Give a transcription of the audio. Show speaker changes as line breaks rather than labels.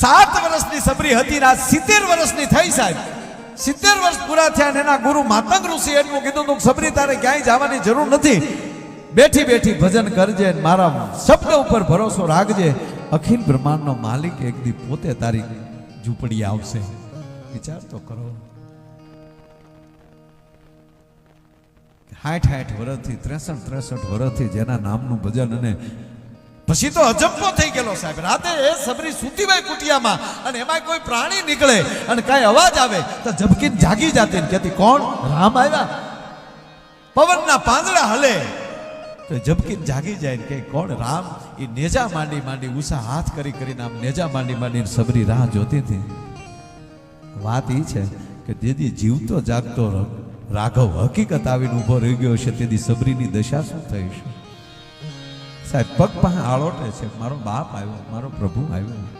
સાત વર્ષની સબરી હતી ને આ સિત્તેર વર્ષની થઈ સાહેબ. સિત્તેર વર્ષ પૂરા થયા અને એના ગુરુ માતંગ ઋષિ એટલું કીધું તું, સબરી, તારે ક્યાંય જવાની જરૂર નથી. બેઠી બેઠી ભજન કરજે મારા શબ્દ ઉપર ભરોસો રાખજે. અખિલ બ્રહ્માંડનો માલિક એક દી પોતે તારી ઝૂંપડી આવશે. વિચાર તો કરો. હાઠ હાઠ વર્ષથી, ત્રેસઠ ત્રેસઠ વર્ષથી જેના નામનું ભજન અને પછી તો અજંપો થઈ ગયેલો સાહેબ. રાતે એ સબરી સુતીભાઈ કુટિયામાં અને એમાં કોઈ પ્રાણી નીકળે અને કાંઈ અવાજ આવે તો ઝબકીને જાગી જાતી ને કહેતી, કોણ? રામ આવ્યા? પવનના પાંદડા હલે. તો ઝબકીને જાગી જાય ને કે કોણ? રામ? એ નેજા માંડી માંડી ઉષા હાથ કરી કરીને આમ નેજા માંડી માંડીને સબરી રાહ જોતી હતી. વાત એ છે કે જેદી જીવતો જાગતો રાઘવ હકીકત આવીને ઊભો રહી ગયો છે તેથી સબરીની દશા શું થઈ છે સાહેબ પગ પાસે આળોટે છે. મારો બાપ આવ્યો મારો પ્રભુ આવ્યો.